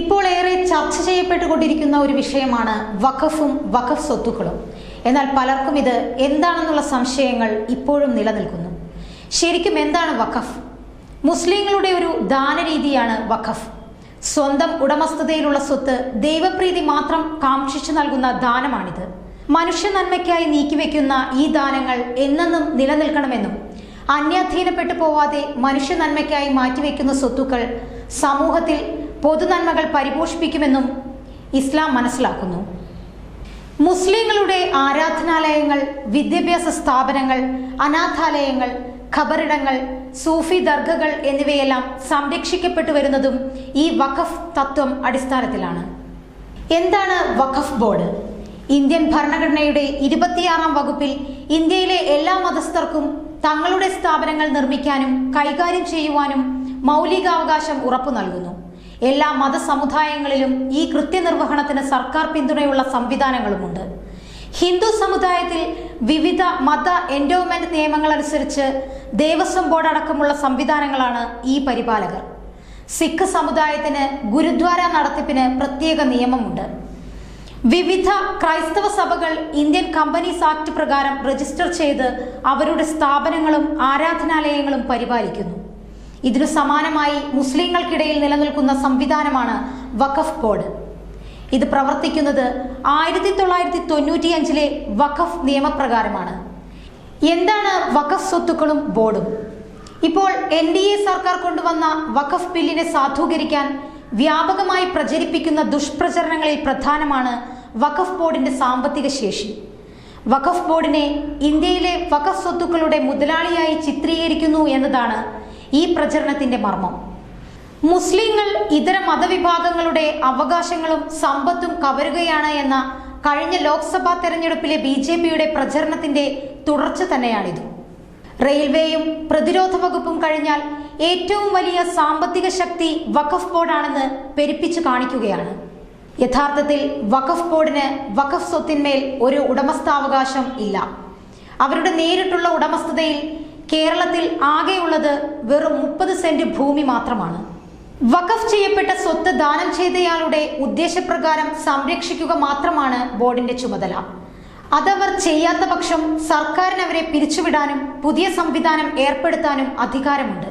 ഇപ്പോൾ ഏറെ ചർച്ച ചെയ്യപ്പെട്ടുകൊണ്ടിരിക്കുന്ന ഒരു വിഷയമാണ് വഖഫും വഖഫ് സ്വത്തുക്കളും. എന്നാൽ പലർക്കും ഇത് എന്താണെന്നുള്ള സംശയങ്ങൾ ഇപ്പോഴും നിലനിൽക്കുന്നു. ശരിക്കും എന്താണ് വഖഫ്? മുസ്ലിങ്ങളുടെ ഒരു ദാനരീതിയാണ് വഖഫ്. സ്വന്തം ഉടമസ്ഥതയിലുള്ള സ്വത്ത് ദൈവപ്രീതി മാത്രം കാക്ഷിച്ചു നൽകുന്ന ദാനമാണിത്. മനുഷ്യ നന്മയ്ക്കായി നീക്കിവെക്കുന്ന ഈ ദാനങ്ങൾ എന്നെന്നും നിലനിൽക്കണമെന്നും അന്യാധീനപ്പെട്ടു പോവാതെ മനുഷ്യ നന്മയ്ക്കായി മാറ്റിവെക്കുന്ന സ്വത്തുക്കൾ സമൂഹത്തിൽ പൊതുനന്മകൾ പരിപോഷിപ്പിക്കുമെന്നും ഇസ്ലാം മനസ്സിലാക്കുന്നു. മുസ്ലിങ്ങളുടെ ആരാധനാലയങ്ങൾ വിദ്യാഭ്യാസ സ്ഥാപനങ്ങൾ അനാഥാലയങ്ങൾ ഖബറിടങ്ങൾ സൂഫി ദർഗകൾ എന്നിവയെല്ലാം സംരക്ഷിക്കപ്പെട്ടു വരുന്നതും ഈ വഖഫ് തത്വം അടിസ്ഥാനത്തിലാണ്. എന്താണ് വഖഫ് ബോർഡ്? ഇന്ത്യൻ ഭരണഘടനയുടെ ഇരുപത്തിയാറാം വകുപ്പിൽ ഇന്ത്യയിലെ എല്ലാ മതസ്ഥർക്കും തങ്ങളുടെ സ്ഥാപനങ്ങൾ നിർമ്മിക്കാനും കൈകാര്യം ചെയ്യുവാനും മൗലികാവകാശം ഉറപ്പു നൽകുന്നു. എല്ലാ മതസമുദായങ്ങളിലും ഈ കൃത്യനിർവഹണത്തിന് സർക്കാർ പിന്തുണയുള്ള സംവിധാനങ്ങളുമുണ്ട്. ഹിന്ദു സമുദായത്തിൽ വിവിധ മത എൻഡോവ്മെന്റ് നിയമങ്ങൾ അനുസരിച്ച് ദേവസ്വം ബോർഡ് അടക്കമുള്ള സംവിധാനങ്ങളാണ് ഈ പരിപാലകർ. സിഖ് സമുദായത്തിന് ഗുരുദ്വാര നടത്തിപ്പിന് പ്രത്യേക നിയമമുണ്ട്. വിവിധ ക്രൈസ്തവ സഭകൾ ഇന്ത്യൻ കമ്പനീസ് ആക്ട് പ്രകാരം രജിസ്റ്റർ ചെയ്ത് അവരുടെ സ്ഥാപനങ്ങളും ആരാധനാലയങ്ങളും പരിപാലിക്കുന്നു. ഇതിനു സമാനമായി മുസ്ലിങ്ങൾക്കിടയിൽ നിലനിൽക്കുന്ന സംവിധാനമാണ് വഖഫ് ബോർഡ് ഇത് പ്രവർത്തിക്കുന്നത് ആയിരത്തി തൊള്ളായിരത്തി തൊണ്ണൂറ്റിയഞ്ചിലെ വഖഫ് നിയമപ്രകാരമാണ്. എന്താണ് വഖഫ് സ്വത്തുക്കളും ബോർഡും? ഇപ്പോൾ എൻ ഡി എ സർക്കാർ കൊണ്ടുവന്ന വഖഫ് ബില്ലിനെ സാധൂകരിക്കാൻ വ്യാപകമായി പ്രചരിപ്പിക്കുന്ന ദുഷ്പ്രചരണങ്ങളിൽ പ്രധാനമാണ് വഖഫ് ബോർഡിന്റെ സാമ്പത്തിക ശേഷി. വഖഫ് ബോർഡിനെ ഇന്ത്യയിലെ വഖഫ് സ്വത്തുക്കളുടെ മുതലാളിയായി ചിത്രീകരിക്കുന്നു എന്നതാണ് ഈ പ്രചരണത്തിന്റെ മർമ്മം. മുസ്ലിങ്ങൾ ഇതര മതവിഭാഗങ്ങളുടെ അവകാശങ്ങളും സമ്പത്തും കവരുകയാണ് എന്ന കഴിഞ്ഞ ലോക്സഭാ തെരഞ്ഞെടുപ്പിലെ ബി ജെ പിയുടെ പ്രചരണത്തിന്റെ തുടർച്ച തന്നെയാണിത്. റെയിൽവേയും പ്രതിരോധ വകുപ്പും കഴിഞ്ഞാൽ ഏറ്റവും വലിയ സാമ്പത്തിക ശക്തി വഖഫ് ബോർഡാണെന്ന് പെരുപ്പിച്ചു കാണിക്കുകയാണ്. യഥാർത്ഥത്തിൽ വഖഫ് ബോർഡിന് വഖഫ് സ്വത്തിന്മേൽ ഒരു ഉടമസ്ഥാവകാശം ഇല്ല. അവരുടെ നേരിട്ടുള്ള ഉടമസ്ഥതയിൽ കേരളത്തിൽ ആകെയുള്ളത് വെറും മുപ്പത് സെന്റ് ഭൂമി മാത്രമാണ്. വഖഫ് ചെയ്യപ്പെട്ട സ്വത്ത് ദാനം ചെയ്തയാളുടെ ഉദ്ദേശപ്രകാരം സംരക്ഷിക്കുക മാത്രമാണ് ബോർഡിന്റെ ചുമതല. അതവർ ചെയ്യാത്ത പക്ഷം സർക്കാരിന് അവരെ പിരിച്ചുവിടാനും പുതിയ സംവിധാനം ഏർപ്പെടുത്താനും അധികാരമുണ്ട്.